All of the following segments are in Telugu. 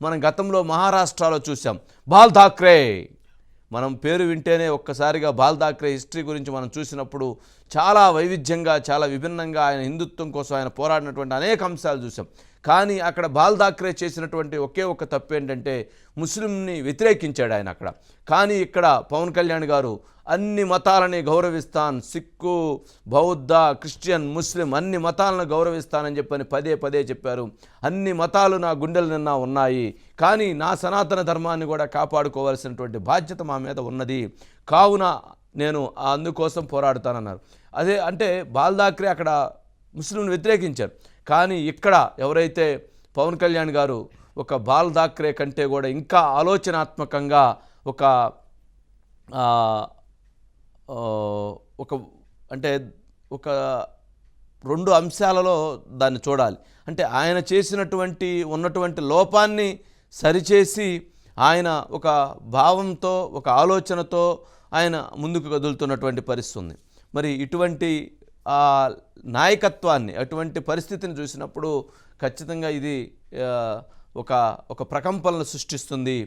మనం గతంలో మహారాష్ట్రలో చూసాం బాల్ ధాక్రే! మనం పేరు వింటేనే ఒక్కసారిగా బాల్ ధాక్రే హిస్టరీ గురించి మనం చూసినప్పుడు చాలా వైవిధ్యంగా చాలా విభిన్నంగా ఆయన హిందుత్వం కోసం ఆయన పోరాడినటువంటి అనేక అంశాలు చూసాం కానీ అక్కడ బాల్ దాక్రే చేసినటువంటి ఒకే ఒక తప్పు ఏంటంటే ముస్లింని వ్యతిరేకించాడు ఆయన అక్కడ. కానీ ఇక్కడ పవన్ కళ్యాణ్ గారు అన్ని మతాలని గౌరవిస్తాను సిక్కు బౌద్ధ క్రిస్టియన్ ముస్లిం అన్ని మతాలను గౌరవిస్తానని చెప్పని పదే పదే చెప్పారు. అన్ని మతాలు నా గుండెల నిన్న ఉన్నాయి. కానీ నా సనాతన ధర్మాన్ని కూడా కాపాడుకోవాల్సినటువంటి బాధ్యత మా మీద ఉన్నది. కావున నేను అందుకోసం పోరాడుతానన్నారు. అదే అంటే బాల్దాక్రే అక్కడ ముస్లింను వ్యతిరేకించారు. కానీ ఇక్కడ ఎవరైతే పవన్ కళ్యాణ్ గారు ఒక బాల్ దాక్రే కంటే కూడా ఇంకా ఆలోచనాత్మకంగా ఒక ఒక అంటే ఒక రెండు అంశాలలో దాన్ని చూడాలి. అంటే ఆయన చేసినటువంటి ఉన్నటువంటి లోపాన్ని సరిచేసి ఆయన ఒక భావంతో ఒక ఆలోచనతో ఆయన ముందుకు కదులుతున్నటువంటి పరిస్థితి ఉంది. మరి ఇటువంటి నాయకత్వాన్ని అటువంటి పరిస్థితిని చూసినప్పుడు ఖచ్చితంగా ఇది ఒక ఒక ప్రకంపనలు సృష్టిస్తుంది.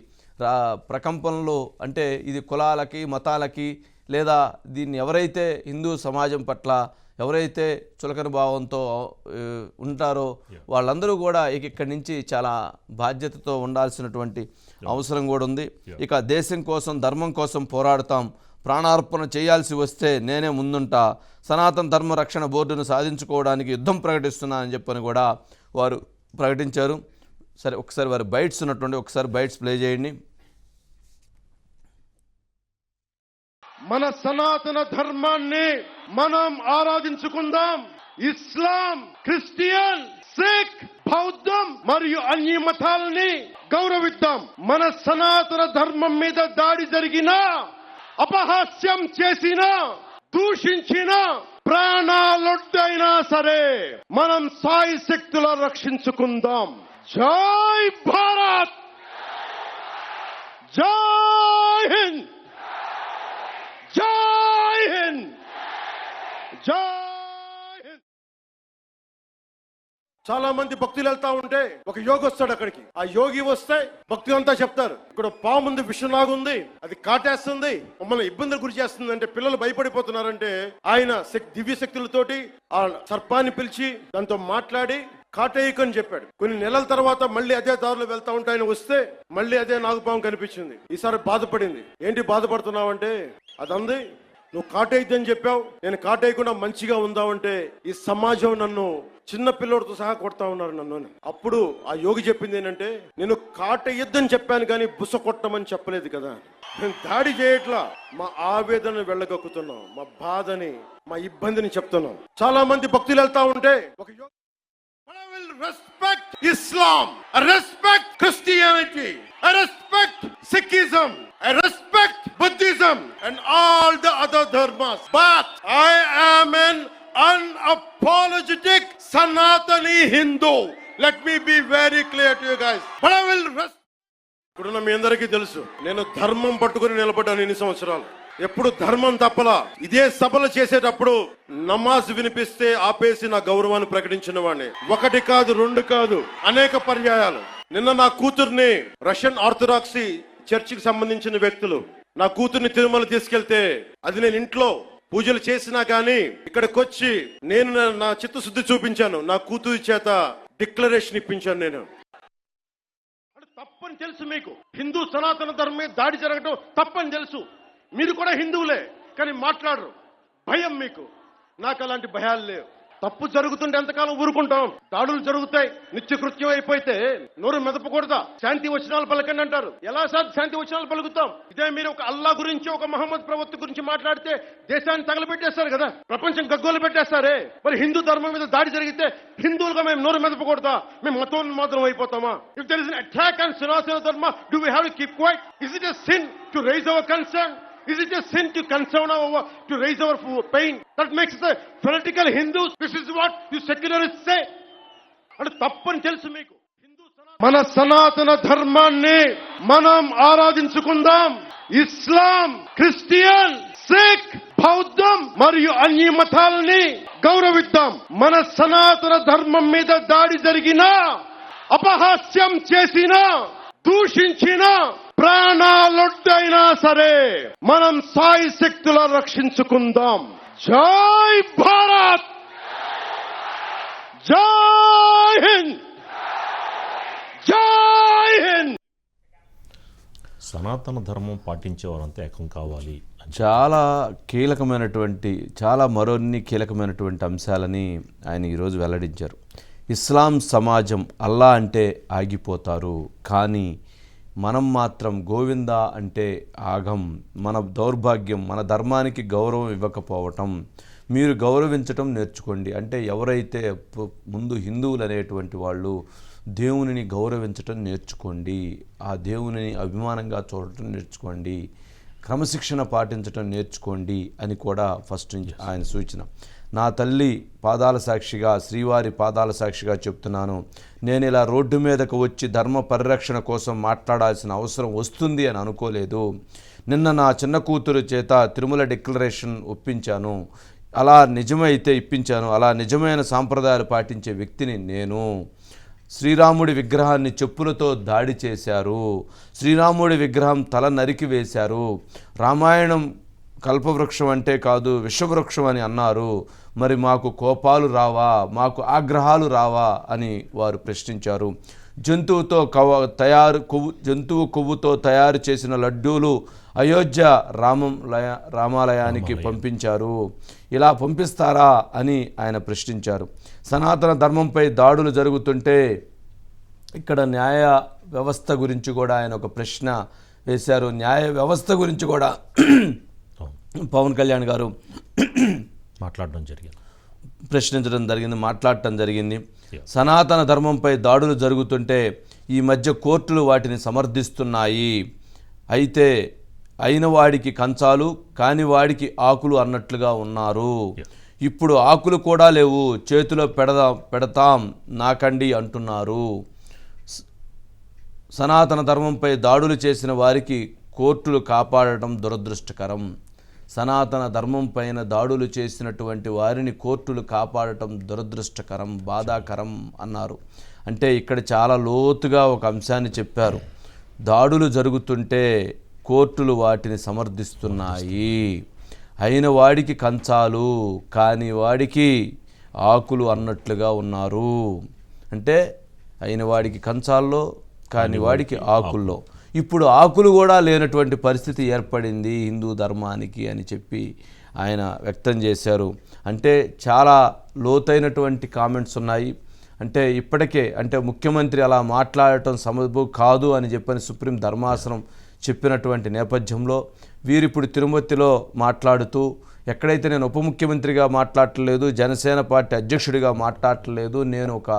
ప్రకంపనలు అంటే ఇది కులాలకి మతాలకి లేదా దీన్ని ఎవరైతే హిందూ సమాజం పట్ల ఎవరైతే చులకన భావంతో ఉంటారో వాళ్ళందరూ కూడా ఇక ఇక్కడి నుంచి చాలా బాధ్యతతో ఉండాల్సినటువంటి అవసరం కూడా ఉంది. ఇక దేశం కోసం ధర్మం కోసం పోరాడతాం. ప్రాణార్పణ చేయాల్సి వస్తే నేనే ముందుంటా. సనాతన ధర్మ రక్షణ బోర్డును సాధించుకోవడానికి యుద్ధం ప్రకటిస్తున్నానని చెప్పని కూడా వారు ప్రకటించారు. సరే ఒకసారి వారి బైట్స్ ఉన్నటువంటి ఒకసారి బైట్స్ ప్లే చేయండి. మన సనాతన ధర్మాన్ని మనం ఆరాధించుకుందాం. ఇస్లాం క్రిస్టియన్ సిక్ బౌద్ధం మరియు అన్ని మతాలని గౌరవిద్దాం. మన సనాతన ధర్మం మీద దాడి జరిగిన అపహాస్యం చేసిన దూషించిన ప్రాణాలొడ్డైనా సరే మనం సాయి శక్తుల రక్షించుకుందాం. జై భారత్! జై హింద్ జై హింద్ జై హింద్ చాలా మంది భక్తులు వెళ్తా ఉంటే ఒక యోగి వస్తాడు అక్కడికి. ఆ యోగి వస్తే భక్తులు అంతా చెప్తారు ఇక్కడ పాము ఉంది విషనాగు ఉంది అది కాటేస్తుంది మమ్మల్ని ఇబ్బందులు గురి చేస్తుంది అంటే పిల్లలు భయపడిపోతున్నారంటే ఆయన దివ్య శక్తులతోటి ఆ సర్పాన్ని పిలిచి దాంతో మాట్లాడి కాటేయకని చెప్పాడు. కొన్ని నెలల తర్వాత మళ్ళీ అదే దారిలో వెళ్తా ఉంటే ఆయన వస్తే మళ్ళీ అదే నాగుపాము కనిపించింది. ఈసారి బాధపడింది. ఏంటి బాధపడుతున్నావు? అంటే అంది నువ్వు కాటైద్దని చెప్పావు. నేను కాటేయకుండా మంచిగా ఉందామంటే ఈ సమాజం నన్ను చిన్న పిల్లోడితో సహా కొడతా ఉన్నారు నన్ను అని. అప్పుడు ఆ యోగి చెప్పింది ఏంటంటే నేను కాటయ్యద్దని చెప్పాను కానీ బుస కొట్టమని చెప్పలేదు కదా. నేను దాడి చేయట్లా. మా ఆవేదన వెళ్ళగక్కుతున్నాం మా బాధని మా ఇబ్బందిని చెప్తున్నాం చాలా మంది భక్తులు వెళ్తా ఉంటే ఒక respect Islam I Christianity respect Sikhism respect Buddhism and all the other dharmas. But I am an unapologetic Sanatani Hindu. Let me be very clear to you guys. But I will rest. ఇప్పుడు మీ అందరికీ తెలుసు నేను ధర్మం పట్టుకుని నిలబడ్డాను ఎన్ని సంవత్సరాలు ఎప్పుడు ధర్మం తప్పల ఇదే సభలు చేసేటప్పుడు నమాజ్ వినిపిస్తే ఆపేసి నా గౌరవాన్ని ప్రకటించిన వాడిని ఒకటి కాదు రెండు కాదు అనేక పర్యాయాలు నిన్న నా కూతుర్ని రష్యన్ ఆర్థడాక్సీ చర్చికి సంబంధించిన వ్యక్తులు నా కూతుర్ని తిరుమల తీసుకెళ్తే అది నేను ఇంట్లో పూజలు చేసినా కానీ ఇక్కడికి వచ్చి నేను నా- చిత్తశుద్ధి చూపించాను. నా కూతురి చేత డిక్లరేషన్ ఇప్పించాను నేను. తప్పని తెలుసు మీకు. హిందూ సనాతన ధర్మం మీద దాడి జరగడం తప్పని తెలుసు. మీరు కూడా హిందువులే కానీ మాట్లాడరు. భయం మీకు. నాకు అలాంటి భయాలు లేవు. తప్పు జరుగుతుంటే ఎంతకాలం ఊరుకుంటాం? దాడులు జరుగుతాయి నిత్యకృత్యం అయిపోతే నోరు మెదపకూడదా? శాంతి వచనాలు పలకండి అంటారు. ఎలా సార్ శాంతి వచనాలు పలుకుతాం? ఇదే మీరు ఒక అల్లా గురించి ఒక మహమ్మద్ ప్రవక్త గురించి మాట్లాడితే దేశాన్ని తగలబెట్టేస్తారు కదా? ప్రపంచం గగ్గోలు పెట్టేస్తారే? మరి హిందూ ధర్మం మీద దాడి జరిగితే హిందువులుగా మేము నోరు మెదపకూడదా? మేము మతం మాత్రం అయిపోతామా if there is attack and Sanatana Dharma do we have to keep quiet is it a sin to raise our concern Is it a sin to concern our, to raise our pain? That makes us a fanatical Hindus. This is what you secularists say. అంటే తప్పని తెలుసు మీకు మన సనాతన ధర్మాన్ని మనం ఆరాధించుకుందాం ఇస్లాం క్రిస్టియన్ సిక్ బౌద్ధం మరియు అన్ని మతాలని గౌరవిద్దాం మన సనాతన ధర్మం మీద దాడి జరిగిన అపహాస్యం చేసిన దూషించినా ప్రాణాలొడ్డైనా సరే మనం సాయి శక్తుల రక్షించుకుందాం. జై భారత్! జై హింద్! జై హింద్! సనాతన ధర్మం పాటించే వారంతా ఏకం కావాలి. చాలా కీలకమైనటువంటి చాలా మరిన్ని కీలకమైనటువంటి అంశాలని ఆయన ఈరోజు వెల్లడించారు. ఇస్లాం సమాజం అల్లా అంటే ఆగిపోతారు. కానీ మనం మాత్రం గోవింద అంటే ఆగం మన దౌర్భాగ్యం మన ధర్మానికి గౌరవం ఇవ్వకపోవటం మీరు గౌరవించటం నేర్చుకోండి. అంటే ఎవరైతే ముందు హిందువులు అనేటువంటి వాళ్ళు దేవునిని గౌరవించటం నేర్చుకోండి ఆ దేవునిని అభిమానంగా చూడటం నేర్చుకోండి క్రమశిక్షణ పాటించటం నేర్చుకోండి అని కూడా ఫస్ట్ నుంచి ఆయన సూచన. నా తల్లి పాదాల సాక్షిగా శ్రీవారి పాదాల సాక్షిగా చెప్తున్నాను. నేను ఇలా రోడ్డు మీదకు వచ్చి ధర్మ పరిరక్షణ కోసం మాట్లాడాల్సిన అవసరం వస్తుంది అని అనుకోలేదు. నిన్న నా చిన్న కూతురు చేత తిరుమల డిక్లరేషన్ ఒప్పించాను. అలా నిజమైతే ఇప్పించాను. అలా నిజమైన సాంప్రదాయాలు పాటించే వ్యక్తిని నేను. శ్రీరాముడి విగ్రహాన్ని చెప్పులతో దాడి చేశారు. శ్రీరాముడి విగ్రహం తల నరికి వేశారు. రామాయణం కల్పవృక్షం అంటే కాదు విషవృక్షం అని అన్నారు. మరి మాకు కోపాలు రావా మాకు ఆగ్రహాలు రావా అని వారు ప్రశ్నించారు. జంతువుతో కవ తయారు కొవ్వు జంతువు కొవ్వుతో తయారు చేసిన లడ్డూలు అయోధ్య రామం లయ రామాలయానికి పంపించారు. ఇలా పంపిస్తారా అని ఆయన ప్రశ్నించారు. సనాతన ధర్మంపై దాడులు జరుగుతుంటే ఇక్కడ న్యాయ వ్యవస్థ గురించి కూడా ఆయన ఒక ప్రశ్న వేశారు. న్యాయ వ్యవస్థ గురించి కూడా. పవన్ కళ్యాణ్ గారు మాట్లాడడం జరిగింది. ప్రశ్నించడం జరిగింది మాట్లాడటం జరిగింది. సనాతన ధర్మంపై దాడులు జరుగుతుంటే ఈ మధ్య కోర్టులు వాటిని సమర్థిస్తున్నాయి. అయితే అయిన వాడికి కంచాలు కాని వాడికి ఆకులు అన్నట్లుగా ఉన్నారు. ఇప్పుడు ఆకులు కూడా లేవు చేతిలో పెడదా పెడతాం నాకండి అంటున్నారు. సనాతన ధర్మంపై దాడులు చేసిన వారికి కోర్టులు కాపాడటం దురదృష్టకరం. సనాతన ధర్మం పైన దాడులు చేసినటువంటి వారిని కోర్టులు కాపాడటం దురదృష్టకరం బాధాకరం అన్నారు. అంటే ఇక్కడ చాలా లోతుగా ఒక అంశాన్ని చెప్పారు. దాడులు జరుగుతుంటే కోర్టులు వాటిని సమర్థిస్తున్నాయి. అయిన వాడికి కంచాలు కాని వాడికి ఆకులు అన్నట్లుగా ఉన్నారు. అంటే అయిన వాడికి కంచాల్లో కాని వాడికి ఆకుల్లో. ఇప్పుడు ఆకులు కూడా లేనటువంటి పరిస్థితి ఏర్పడింది హిందూ ధర్మానికి అని చెప్పి ఆయన వ్యక్తం చేశారు. అంటే చాలా లోతైనటువంటి కామెంట్స్ ఉన్నాయి. అంటే ఇప్పటికే అంటే ముఖ్యమంత్రి అలా మాట్లాడటం సమబు కాదు అని చెప్పని సుప్రీం ధర్మాసనం చెప్పినటువంటి నేపథ్యంలో వీరిప్పుడు తిరుమతిలో మాట్లాడుతూ ఎక్కడైతే నేను ఉప ముఖ్యమంత్రిగా మాట్లాడట్లేదు జనసేన పార్టీ అధ్యక్షుడిగా మాట్లాడట్లేదు నేను ఒక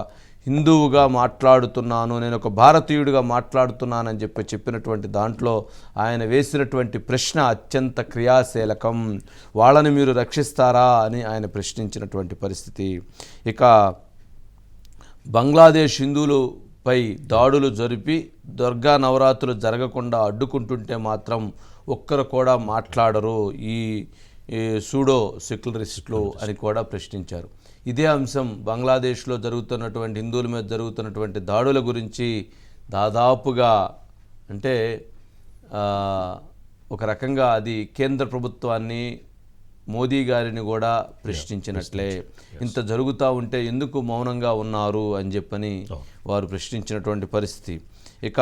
హిందువుగా మాట్లాడుతున్నాను నేను ఒక భారతీయుడిగా మాట్లాడుతున్నానని చెప్పి చెప్పినటువంటి దాంట్లో ఆయన వేసినటువంటి ప్రశ్న అత్యంత క్రియాశీలకం. వాళ్ళని మీరు రక్షిస్తారా అని ఆయన ప్రశ్నించినటువంటి పరిస్థితి. ఇక బంగ్లాదేశ్ హిందువులపై దాడులు జరిపి దుర్గా నవరాత్రులు జరగకుండా అడ్డుకుంటుంటే మాత్రం ఒక్కరు కూడా మాట్లాడరు. ఈ ఈ సూడో సెక్యులరిస్టులు అని కూడా ప్రశ్నించారు. ఇదే అంశం బంగ్లాదేశ్లో జరుగుతున్నటువంటి హిందువుల మీద జరుగుతున్నటువంటి దాడుల గురించి దాదాపుగా అంటే ఒక రకంగా అది కేంద్ర ప్రభుత్వాన్ని మోదీ గారిని కూడా ప్రశ్నించినట్లే. ఇంత జరుగుతూ ఉంటే ఎందుకు మౌనంగా ఉన్నారు అని చెప్పని వారు ప్రశ్నించినటువంటి పరిస్థితి. ఇక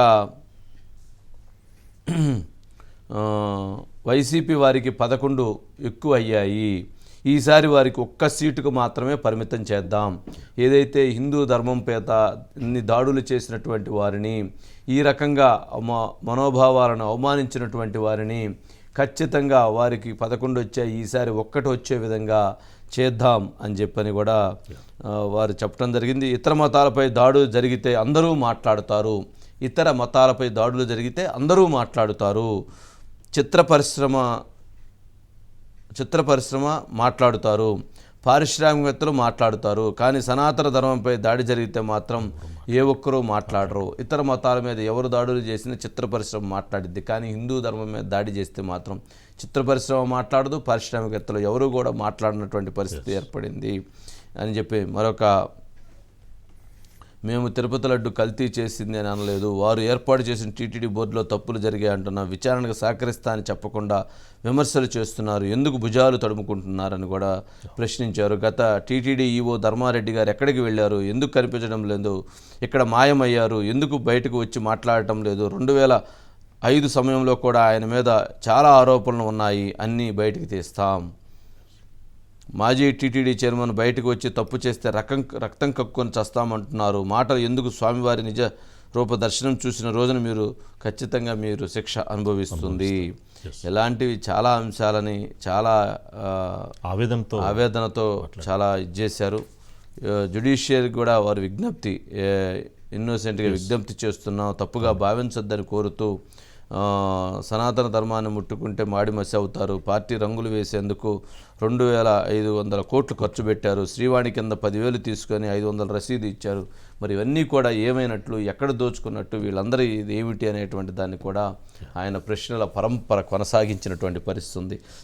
వైసీపీ వారికి పదకొండు ఎక్కువ అయ్యాయి ఈసారి వారికి ఒక్క సీటుకు మాత్రమే పరిమితం చేద్దాం. ఏదైతే హిందూ ధర్మం పేత ఇన్ని దాడులు చేసినటువంటి వారిని ఈ రకంగా మ- మనోభావాలను అవమానించినటువంటి వారిని ఖచ్చితంగా వారికి పదకొండు వచ్చాయి. ఈసారి ఒక్కటి వచ్చే విధంగా చేద్దాం అని చెప్పని కూడా వారు చెప్పడం జరిగింది. ఇతర మతాలపై దాడులు జరిగితే అందరూ మాట్లాడుతారు. ఇతర మతాలపై దాడులు జరిగితే అందరూ మాట్లాడుతారు. చిత్ర పరిశ్రమ చిత్ర పరిశ్రమ మాట్లాడుతారు. పారిశ్రామికవేత్తలు మాట్లాడుతారు. కానీ సనాతన ధర్మంపై దాడి జరిగితే మాత్రం ఏ ఒక్కరూ మాట్లాడరు. ఇతర మతాల మీద ఎవరు దాడులు చేసినా చిత్ర పరిశ్రమ మాట్లాడిద్ది. కానీ హిందూ ధర్మం మీద దాడి చేస్తే మాత్రం చిత్ర పరిశ్రమ మాట్లాడదు పారిశ్రామికవేత్తలు ఎవరు కూడా మాట్లాడినటువంటి పరిస్థితి ఏర్పడింది అని చెప్పి మరొక మేము తిరుపతి లడ్డు కల్తీ చేసింది అని అనలేదు. వారు ఏర్పాటు చేసిన టీటీడీ బోర్డులో తప్పులు జరిగాయి అంటున్నా విచారణకు సహకరిస్తా అని చెప్పకుండా విమర్శలు చేస్తున్నారు. ఎందుకు భుజాలు తడుముకుంటున్నారని కూడా ప్రశ్నించారు. గత టీటీడీ ఈవో ధర్మారెడ్డి గారు ఎక్కడికి వెళ్ళారు? ఎందుకు కనిపించడం లేదు? ఇక్కడ మాయమయ్యారు. ఎందుకు బయటకు వచ్చి మాట్లాడటం లేదు? రెండు వేల ఐదు సమయంలో కూడా ఆయన మీద చాలా ఆరోపణలు ఉన్నాయి. అన్నీ బయటికి తీస్తాం. మాజీ టీటీడీ చైర్మన్ బయటకు వచ్చి తప్పు చేస్తే రకం రక్తం కక్కుని చస్తామంటున్నారు. మాటలు ఎందుకు స్వామివారి నిజ రూప దర్శనం చూసిన రోజున మీరు ఖచ్చితంగా మీరు శిక్ష అనుభవిస్తుంది. ఇలాంటివి చాలా అంశాలని చాలా ఆవేదనతో ఆవేదనతో చాలా ఇది చేశారు. జుడిషియరీ కూడా వారి విజ్ఞప్తి ఇన్నోసెంట్గా విజ్ఞప్తి చేస్తున్నాం. తప్పుగా భావించొద్దని కోరుతూ సనాతన ధర్మాన్ని ముట్టుకుంటే మాడి మసి అవుతారు. పార్టీ రంగులు వేసేందుకు రెండు వేల ఐదు వందల కోట్లు ఖర్చు పెట్టారు. శ్రీవాణి కింద పదివేలు తీసుకొని ఐదు వందల రసీదు ఇచ్చారు. మరి ఇవన్నీ కూడా ఏమైనట్లు ఎక్కడ దోచుకున్నట్టు వీళ్ళందరి ఇది ఏమిటి అనేటువంటి దాన్ని కూడా ఆయన ప్రశ్నల పరంపర కొనసాగించినటువంటి పరిస్థితి ఉంది.